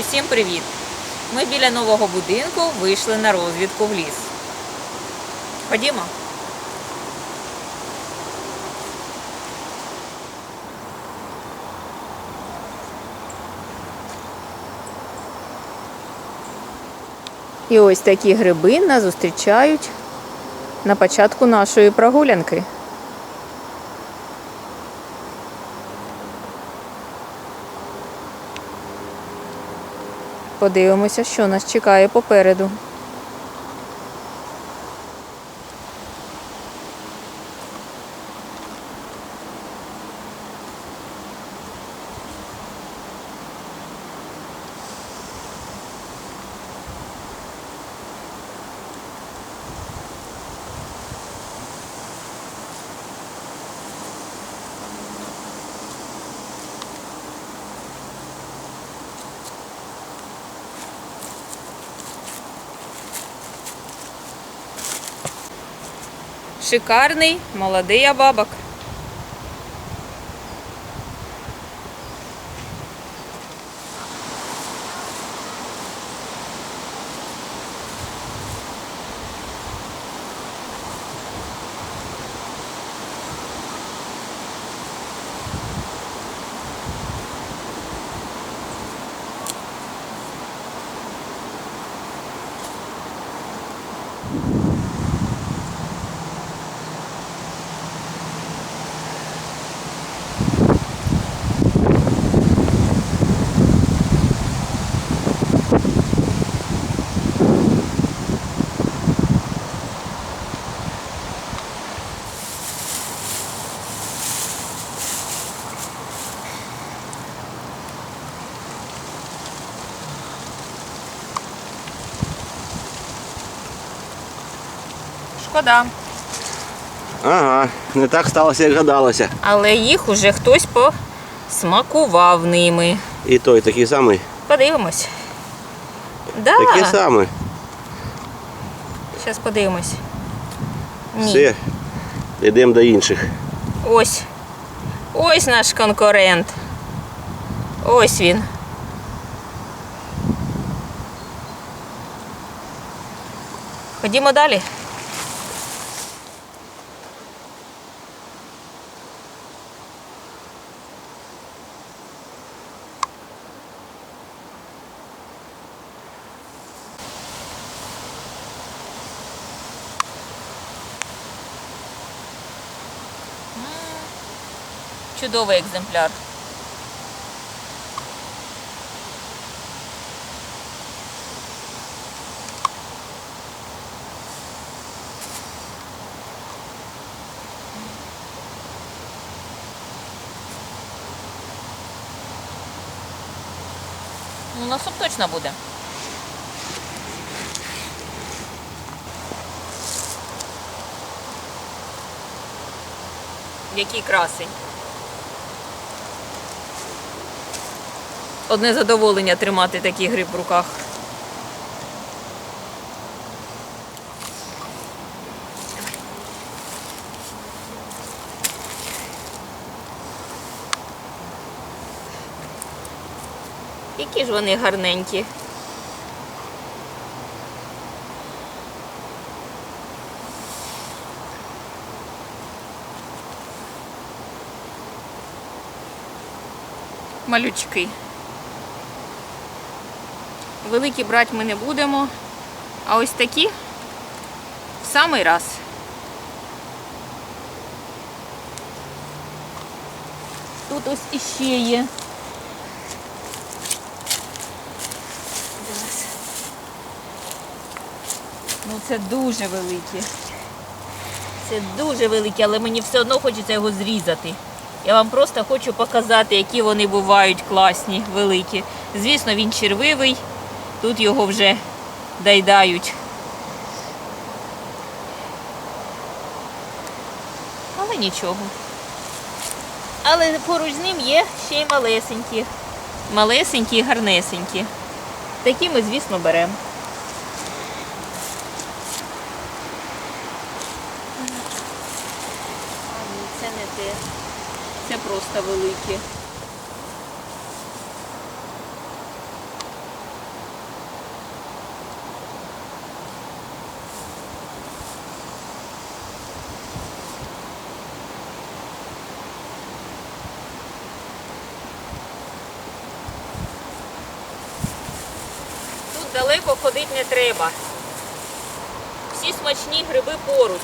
Усім привіт! Ми біля нового будинку вийшли на розвідку в ліс. Ходімо. І ось такі гриби нас зустрічають на початку нашої прогулянки. Подивимося, що нас чекає попереду. Шикарний молодий абабок. Шкода. Ага, не так сталося, як гадалося. Але їх уже хтось посмакував ними. І той такий самий. Подивимось. Да. Такий самий. Зараз подивимось. Ні. Все. Йдемо до інших. Ось. Ось наш конкурент. Ось він. Ходімо далі. Чудовий екземпляр. Ну, на точно буде. Який красень. Одне задоволення тримати такий гриб в руках. Які ж вони гарненькі. Малючки. Великі брати ми не будемо. А ось такі в самий раз. Тут ось іще є. Ну це дуже великі. Це дуже великі, але мені все одно хочеться його зрізати. Я вам просто хочу показати, які вони бувають класні, великі. Звісно, він червивий. Тут його вже дайдають. Але нічого. Але поруч з ним є ще й малесенькі. Малесенькі і гарнесенькі. Такі ми, звісно, беремо. Це не те. Це просто великі. Треба. Всі смачні гриби поруч.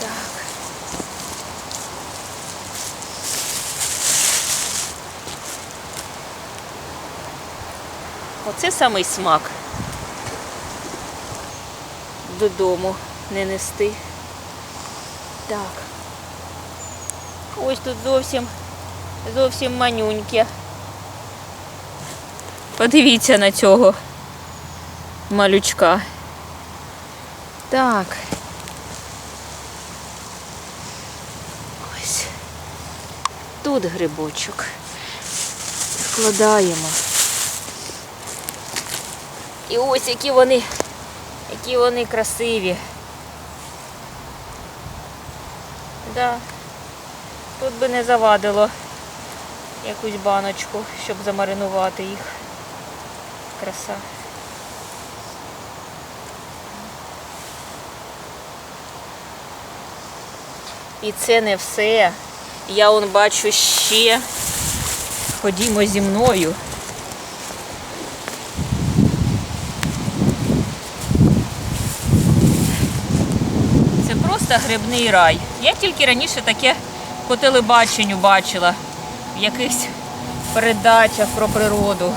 Так. Оце самий смак. Додому не нести. Так. Ось тут зовсім зовсім манюньке. Подивіться на цього малючка. Так. Ось. Тут грибочок. Вкладаємо. І ось які вони, які вони красиві. Да. Тут би не завадило якусь баночку, щоб замаринувати їх. Краса. І це не все. Я он бачу ще. Ходімо зі мною. Просто грибний рай. Я тільки раніше таке по телебаченню бачила в якихось передачах про природу.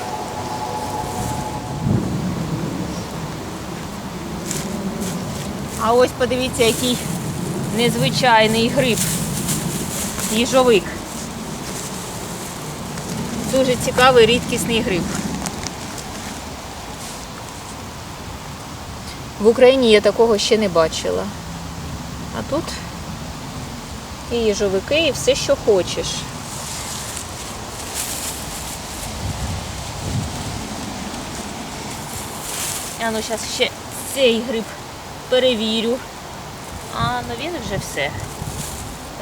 А ось подивіться, який незвичайний гриб. Їжовик. Дуже цікавий рідкісний гриб. В Україні я такого ще не бачила. А тут і їжовики, і все, що хочеш. Я ну зараз ще цей гриб перевірю. А, ну він вже все.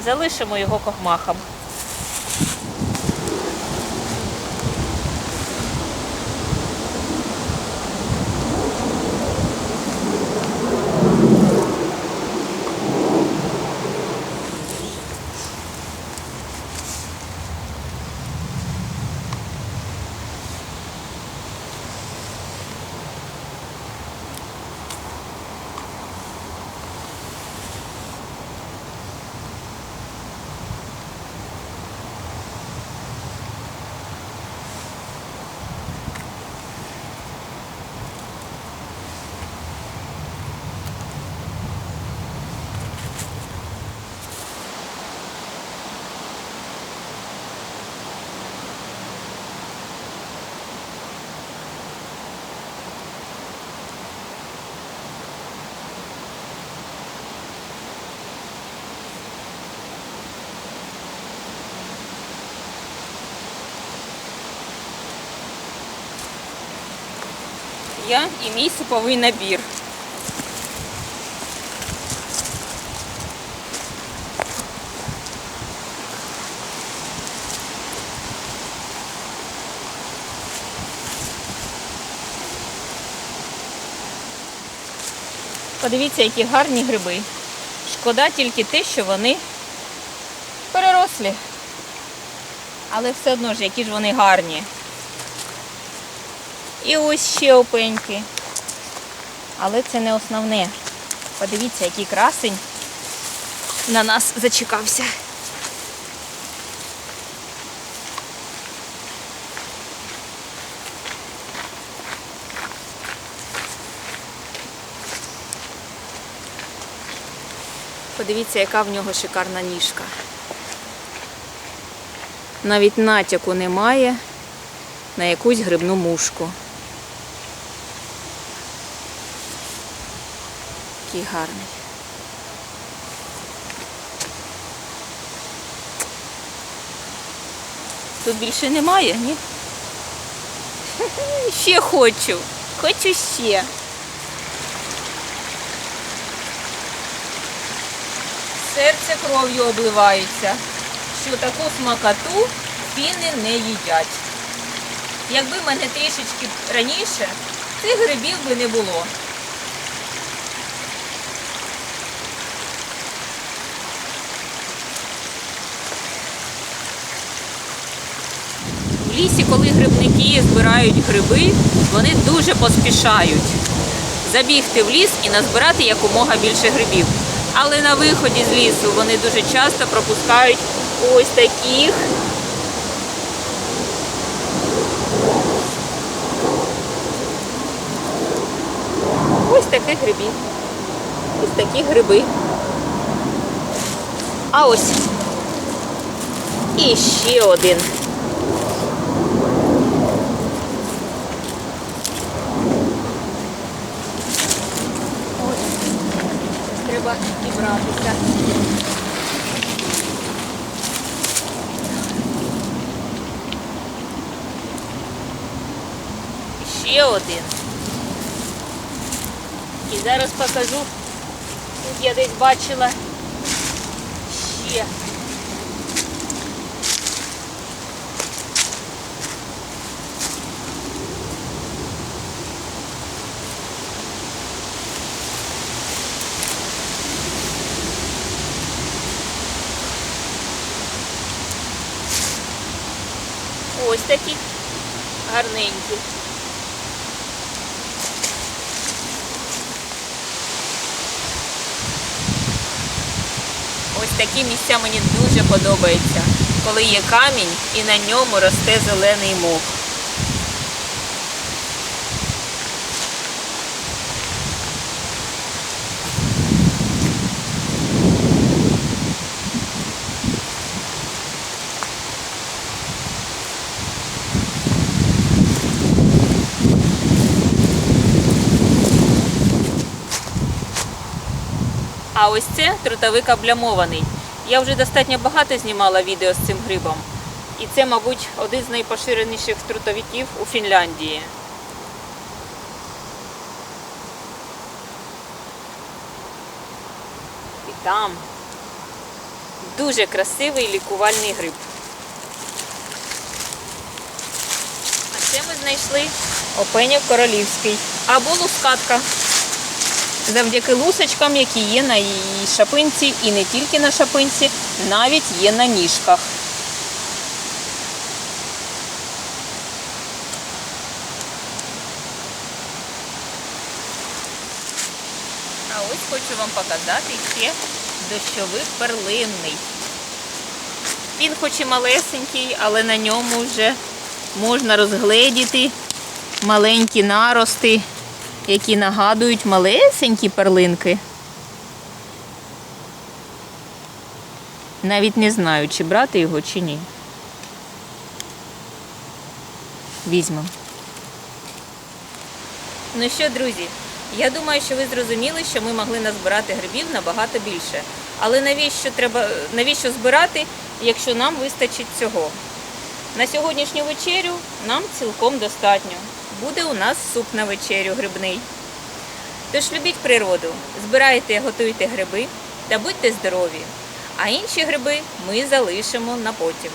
Залишимо його кохмахам. Я і мій суповий набір. Подивіться, які гарні гриби. Шкода тільки те, що вони перерослі. Але все одно ж, які ж вони гарні. І ось ще опеньки. Але це не основне. Подивіться, який красень на нас зачекався. Подивіться, яка в нього шикарна ніжка. Навіть натяку немає на якусь грибну мушку. Який гарний. Тут більше немає, ні? Ще хочу. Хочу ще. Серце кров'ю обливається, що таку смакоту фіни не їдять. Якби мене трішечки раніше, цих грибів би не було. Лісі, коли грибники збирають гриби, вони дуже поспішають забігти в ліс і назбирати якомога більше грибів. Але на виході з лісу вони дуже часто пропускають ось таких. Ось таких грибів. Ось такі гриби. А ось і ще один. Треба і братися. Ще один. І зараз покажу. Тут я десь бачила ще. Ось такі гарненькі. Ось такі місця мені дуже подобаються, коли є камінь і на ньому росте зелений мох. А ось це трутовик облямований. Я вже достатньо багато знімала відео з цим грибом. І це, мабуть, один з найпоширеніших трутовиків у Фінляндії. І там дуже красивий лікувальний гриб. А це ми знайшли опеньок королівський або лускатка завдяки лусочкам, які є на її шапинці, і не тільки на шапинці, навіть є на ніжках. А ось хочу вам показати ще дощовик перлинний. Він хоч і малесенький, але на ньому вже можна розгледіти маленькі нарости які нагадують малесенькі перлинки. Навіть не знаю, чи брати його, чи ні. Візьмемо. Ну що, друзі, я думаю, що ви зрозуміли, що ми могли назбирати грибів набагато більше. Але навіщо треба, навіщо збирати, якщо нам вистачить цього? На сьогоднішню вечерю нам цілком достатньо. Буде у нас суп на вечерю грибний. Тож любіть природу, збирайте, готуйте гриби та будьте здорові. А інші гриби ми залишимо на потім.